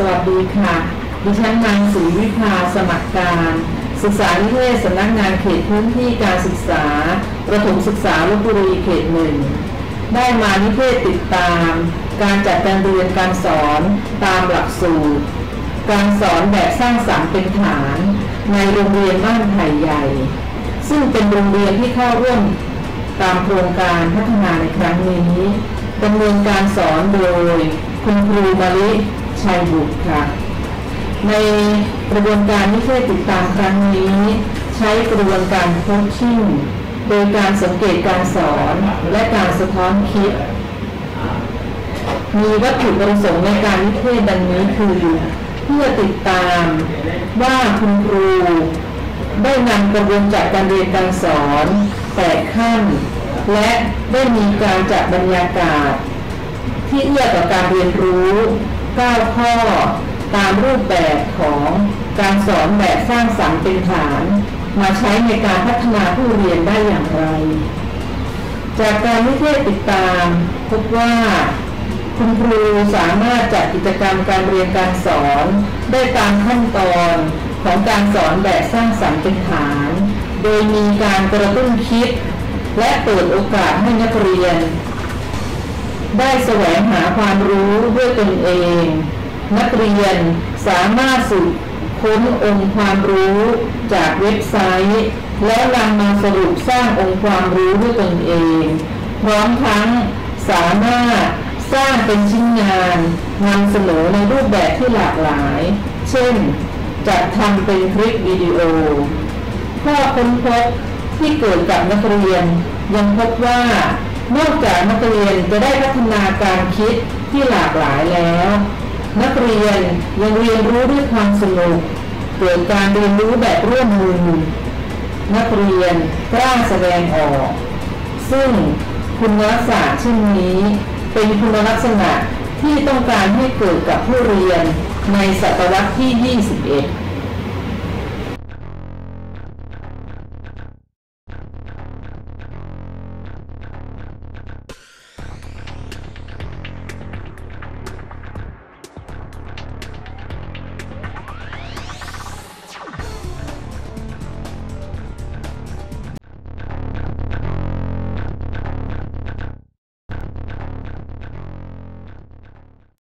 สวัสดีค่ะ ดิฉันนางศรีวิภาสมัครการ ศึกษานิเทศสำนักงานเขตพื้นที่การศึกษา ประถมศึกษาลบบุรีเขตหนึ่ง ได้มานิเทศติดตาม การจัดการเรียนการสอนตามหลักสูตร การสอนแบบสร้างสรรค์เป็นฐาน ในโรงเรียนบ้านไผ่ใหญ่ ซึ่งเป็นโรงเรียนที่เข้าร่วมตามโครงการพัฒนาในครั้งนี้ดำเนินการสอนโดย คุณครูมาลิ ชัยบุตรค่ะ ในกระบวนการนิเทศติดตามครั้งนี้ ใช้กระบวนการโคชชิ่งโดยการสังเกตการสอนและการสะท้อนคิด มีวัตถุประสงค์ในการนิเทศดังนี้คือ เพื่อติดตามว่าคุณครูได้นำกระบวนการการเรียนการสอนแปดขั้น และได้มีการจัดบรรยากาศ ที่เอื้อต่อการเรียนรู้ 9 ข้อ ตามรูปแบบของการสอนแบบสร้างสรรค์เป็นฐาน มาใช้ในการพัฒนาผู้เรียนได้อย่างไร จากการวิเทศติดตาม พบว่าคุณครูสามารถจัดกิจกรรมการเรียนการสอนได้ตามขั้นตอนของการสอนแบบสร้างสรรค์เป็นฐาน โดยมีการกระตุ้นคิด และเปิดโอกาสให้นักเรียน ได้แสวงหาความรู้ด้วยตนเอง นักเรียนสามารถสืบค้นองค์ความรู้จากเว็บไซต์ และนำมาสรุปสร้างองค์ความรู้ด้วยตนเอง พร้อมทั้งสามารถสร้างเป็นชิ้นงานนำเสนอในรูปแบบที่หลากหลาย เช่น จัดทำเป็นคลิปวิดีโอข้อค้นพบที่เกิดกับนักเรียนยังพบว่า นอกจากนักเรียนจะได้พัฒนาการคิดที่หลากหลายแล้ว นักเรียนยังเรียนรู้ด้วยความสนุกเกิดการเรียนรู้แบบร่วมมือ นักเรียนกล้าแสดงออก ซึ่งคุณลักษณะเช่นนี้ เป็นคุณลักษณะที่ต้องการให้เกิดกับผู้เรียนในศตวรรษที่ 21